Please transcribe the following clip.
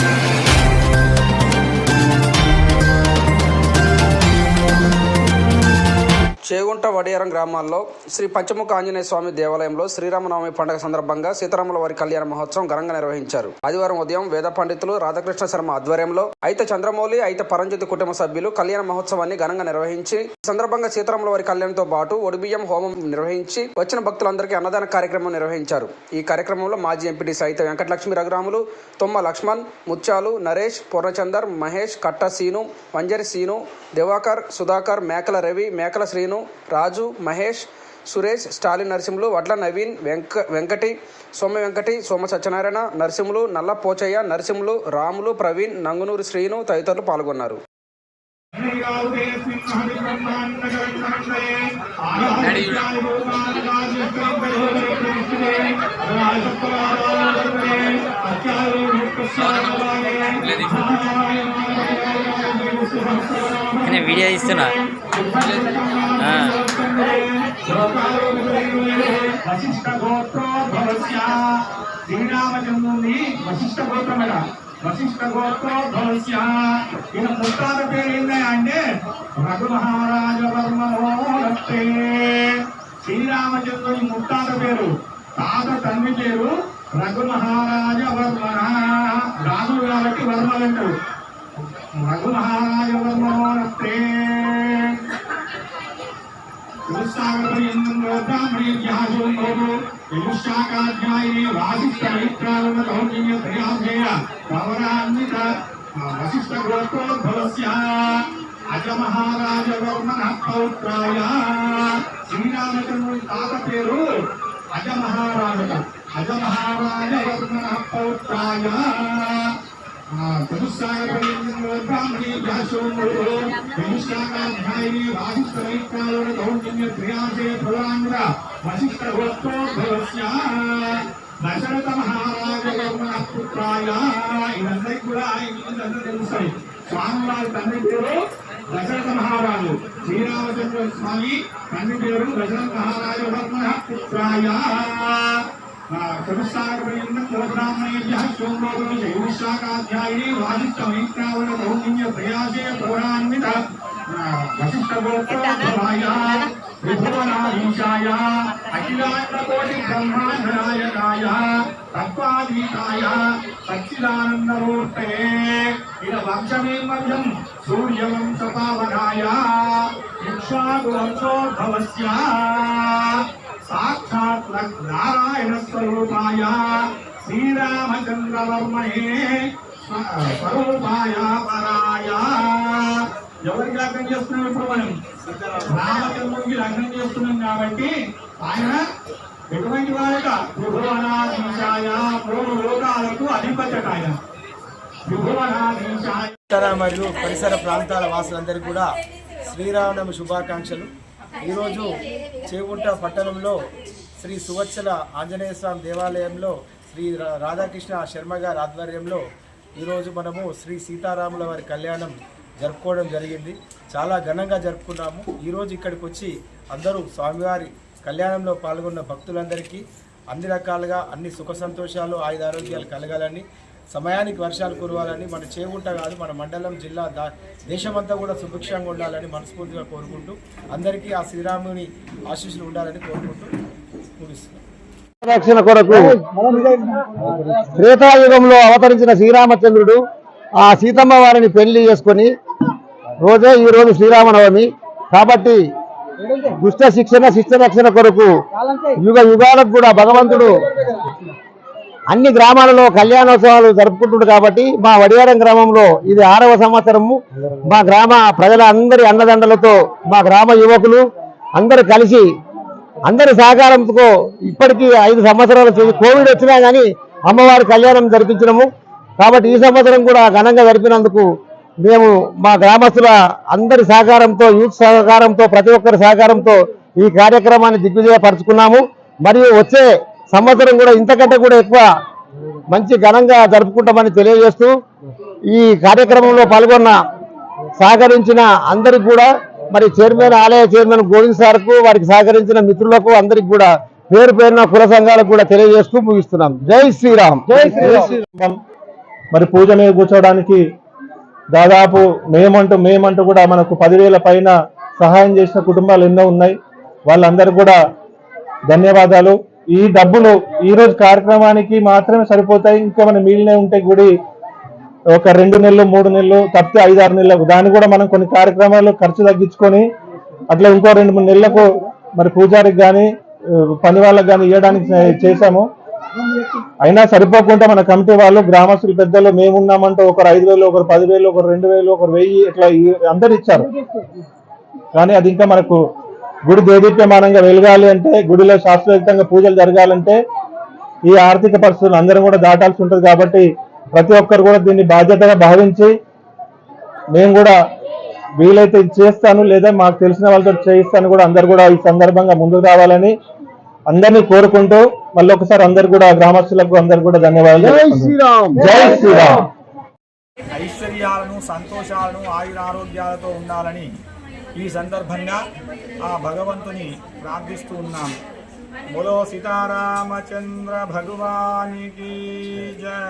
చేగుంట వడియారం గ్రామాల్లో శ్రీ పంచముఖ ఆంజనేయ స్వామి దేవాలయంలో శ్రీరామనవమి పండుగ సందర్భంగా సీతారాముల వారి కళ్యాణ మహోత్సవం ఘనంగా నిర్వహించారు. ఆదివారం ఉదయం వేద పండితులు రాధాకృష్ణ శర్మ ఆధ్వర్యంలో అయితే చంద్రమౌళి అయితే పరంజ్యోతి కుటుంబ సభ్యులు కళ్యాణ మహోత్సవాన్ని ఘనంగా నిర్వహించి ఈ సందర్భంగా సీతారాముల వారి కళ్యాణంతో పాటు ఒడిబియ్యం హోమం నిర్వహించి వచ్చిన భక్తులందరికీ అన్నదాన కార్యక్రమం నిర్వహించారు. ఈ కార్యక్రమంలో మాజీ ఎంపీటీ సహిత వెంకటలక్ష్మి రఘురాములు తొమ్మ లక్ష్మణ్ ముత్యాలు నరేష్ పూర్ణచందర్ మహేష్ కట్ట సీను వంజరి సీను దివాకర్ సుధాకర్ మేకల రవి మేకల శ్రీను రాజు మహేష్ సురేష్ స్టాలిన్ నరసింహులు వడ్ల నవీన్ వెంక వెంకటి సోమ వెంకటి సోమ సత్యనారాయణ నరసింహులు నల్ల పోచయ్య నరసింహులు రాములు ప్రవీణ్ నంగునూరి శ్రీను తదితరులు పాల్గొన్నారు. వీడియో ఇస్తున్నా ఆ, వశిష్ట గోత్రోద్భవస్య శ్రీరామచంద్రుని వశిష్ట గోత్రమట వశిష్ట గోత్రోద్భవస్య ఈయన ముత్తాత పేరు ఏందా అంటే రఘు మహారాజ వర్మోస్తే శ్రీరామచంద్రుని ముత్తాత పేరు తాత తండ్రి పేరు రఘు మహారాజ వర్మ రాజు కాబట్టి వర్మలంటారు రఘు మహారాజ వర్మోస్తే విశాఖాధ్యాయని వాసిష్ట మిత్రాలను కౌండిన్య త్రయాధ్యేయ పవరాన్విత వశిష్ట గోత్రోద్భవస్య. అజ మహారాజ వర్మణ పౌత్రాయ శ్రీరామచంద్రుని తాత పేరు అజ మహారాజ అజ మహారాజ వర్మణ పౌత్రాయ దశరథ మహారాజ వర్మణ కూడా తెలుస్తాయి. స్వామివారి తండ్రి పేరు దశరథ మహారాజు. శ్రీరామచంద్ర స్వామి తండ్రి పేరు దశరథ మహారాజ పుత్రాయ విశాఖాధ్యాయని వాదిష్ట వైత్రావణ కౌండిన్య ప్రయాసే పౌరాన్విత వశిష్ట గోత్రోద్భవాయ త్రిభువనాధీశాయ అఖిలాండకోటి బ్రహ్మాండనాయకాయ తత్వాధీతాయ సచ్చిదానందమూర్తే ఇద వంశమే మధ్యం సాక్షాత్ నారాయణ స్వరూపాయ శ్రీరామచంద్రవర్మణే స్వరూపాయ పరాయ. ఎవరికి లగ్నం చేస్తున్నాం ఇప్పుడు మనం? రామచంద్రుడికి లగ్నం చేస్తున్నాం కాబట్టి ఆయన ఎటువంటి వారట త్రిభువనాధీశాయ మూడు లోకాలకు అధిపత్యట ఆయన. త్రిభువనాధీశాయ మరియు పరిసర ప్రాంతాల వాసులందరికీ కూడా శ్రీరామనవమి శుభాకాంక్షలు. ఈరోజు చేగుంట పట్టణంలో శ్రీ సువత్సల ఆంజనేయ స్వామి దేవాలయంలో శ్రీ రా- రాధాకృష్ణ శర్మ గారి ఆధ్వర్యంలో ఈరోజు మనము శ్రీ సీతారాముల వారి కళ్యాణం జరుపుకోవడం జరిగింది. చాలా ఘనంగా జరుపుకున్నాము. ఈరోజు ఇక్కడికి వచ్చి అందరూ స్వామివారి కళ్యాణంలో పాల్గొన్న భక్తులందరికీ అన్ని రకాలుగా అన్ని సుఖ సంతోషాలు ఆయుధారోగ్యాలు కలగాలని సమయానికి వర్షాలు కురవాలని మన చేగుంట కాదు మన మండలం జిల్లా దా దేశమంతా కూడా సుభిక్షంగా ఉండాలని మనస్ఫూర్తిగా కోరుకుంటూ అందరికీ ఆ శ్రీరాముని ఆశీస్సులు ఉండాలని కోరుకుంటూ ముగిస్తున్నాం. రక్షణ కొరకు త్రేతాయుగంలో అవతరించిన శ్రీరామచంద్రుడు ఆ సీతమ్మ వారిని పెళ్ళి చేసుకొని రోజే ఈ రోజు శ్రీరామనవమి. కాబట్టి దుష్ట శిక్షణ శిష్ట రక్షణ కొరకు యుగ యుగాలకు కూడా భగవంతుడు అన్ని గ్రామాలలో కళ్యాణోత్సవాలు జరుపుకుంటుడు కాబట్టి మా వడియారం గ్రామంలో ఇది ఆరవ సంవత్సరము. మా గ్రామ ప్రజల అందరి అన్నదండలతో మా గ్రామ యువకులు అందరూ కలిసి అందరి సహకారంతో ఇప్పటికీ ఐదు సంవత్సరాలు కోవిడ్ వచ్చినా కానీ అమ్మవారి కళ్యాణం జరిపించినము. కాబట్టి ఈ సంవత్సరం కూడా ఘనంగా జరిపినందుకు మేము మా గ్రామస్తుల అందరి సహకారంతో యూత్ సహకారంతో ప్రతి ఒక్కరి సహకారంతో ఈ కార్యక్రమాన్ని దిగ్విజయపరుచుకున్నాము. మరియు వచ్చే సంవత్సరం కూడా ఇంతకంటే కూడా ఎక్కువ మంచి ఘనంగా జరుపుకుంటామని తెలియజేస్తూ ఈ కార్యక్రమంలో పాల్గొన్న సహకరించిన అందరికి కూడా మరి చైర్మన్ ఆలయ చైర్మన్ గోవింద్ సార్కు వారికి సహకరించిన మిత్రులకు అందరికి కూడా పేరు పేరున కుల సంఘాలకు కూడా తెలియజేస్తూ ముగిస్తున్నాం. జై శ్రీరామ్. జై శ్రీరామ్. మరి పూజ మీద కూర్చోవడానికి దాదాపు మేమంటూ మేమంటూ కూడా మనకు పదివేల పైన సహాయం చేసిన కుటుంబాలు ఎన్నో ఉన్నాయి. వాళ్ళందరూ కూడా ధన్యవాదాలు. ఈ డబ్బులు ఈ రోజు కార్యక్రమానికి మాత్రమే సరిపోతాయి. ఇంకా మన మిగిలిన ఉంటే గుడి ఒక రెండు నెలలు మూడు నెలలు తప్పితే ఐదు ఆరు నెలలకు. దాన్ని కూడా మనం కొన్ని కార్యక్రమాలు ఖర్చు తగ్గించుకొని అట్లా ఇంకో రెండు మూడు నెలలకు మరి పూజారికి కానీ పని వాళ్ళకి కానీ ఇవ్వడానికి చేశాము. అయినా సరిపోకుండా మన కమిటీ వాళ్ళు గ్రామస్తులు పెద్దలు మేమున్నామంటే ఒకరు ఐదు వేలు ఒకరు పదివేలు ఒకరు రెండు వేలు ఒకరు వెయ్యి ఇట్లా అందరు ఇచ్చారు. కానీ అది ఇంకా మనకు గుడి దేదీప్యమానంగా వెలగాలి అంటే గుడిలో శాస్త్రోక్తంగా పూజలు జరగాలంటే ఈ ఆర్థిక పరిస్థితులు అందరం కూడా దాటాల్సి ఉంటుంది కాబట్టి ప్రతి ఒక్కరు కూడా దీన్ని బాధ్యతగా భావించి మేము కూడా వీలైతే చేస్తాను లేదా మాకు తెలిసిన వాళ్ళతో చేయిస్తాను కూడా అందరు కూడా ఈ సందర్భంగా ముందుకు రావాలని అందరినీ కోరుకుంటూ మళ్ళీ ఒకసారి అందరు కూడా గ్రామస్తులకు అందరు కూడా ధన్యవాదాలు జై తెలుపుతున్నాను. శ్రీరామ్. జై శ్రీరామ్. ఐశ్వర్యాలను సంతోషాలను ఆయురారోగ్యాలతో ఉండాలని ఈ సందర్భంగా ఆ భగవంతుని ప్రార్థిస్తూ ఉన్నాము బోలో సీతారామచంద్ర భగవానికి జై.